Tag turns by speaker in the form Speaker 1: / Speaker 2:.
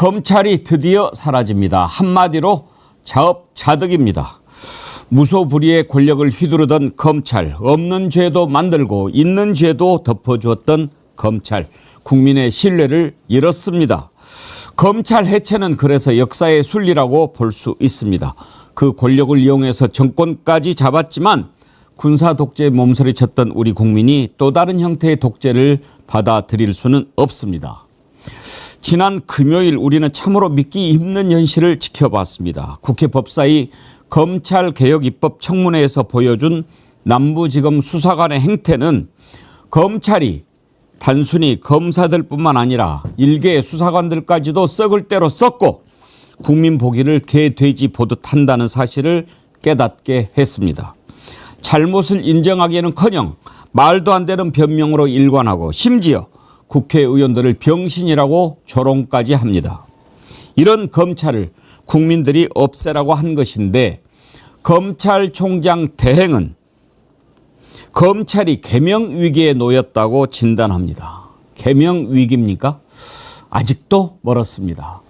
Speaker 1: 검찰이 드디어 사라집니다. 한마디로 자업자득입니다. 무소불위의 권력을 휘두르던 검찰, 없는 죄도 만들고 있는 죄도 덮어주었던 검찰, 국민의 신뢰를 잃었습니다. 검찰 해체는 그래서 역사의 순리라고 볼 수 있습니다. 그 권력을 이용해서 정권까지 잡았지만 군사 독재에 몸서리 쳤던 우리 국민이 또 다른 형태의 독재를 받아들일 수는 없습니다. 지난 금요일 우리는 참으로 믿기 힘든 현실을 지켜봤습니다. 국회 법사위 검찰개혁입법 청문회에서 보여준 남부지검 수사관의 행태는 검찰이 단순히 검사들뿐만 아니라 일개 수사관들까지도 썩을 대로 썩고 국민 보기를 개돼지 보듯 한다는 사실을 깨닫게 했습니다. 잘못을 인정하기에는커녕 말도 안 되는 변명으로 일관하고 심지어 국회의원들을 병신이라고 조롱까지 합니다. 이런 검찰을 국민들이 없애라고 한 것인데 검찰총장 대행은 검찰이 개명 위기에 놓였다고 진단합니다. 개명 위기입니까? 아직도 멀었습니다.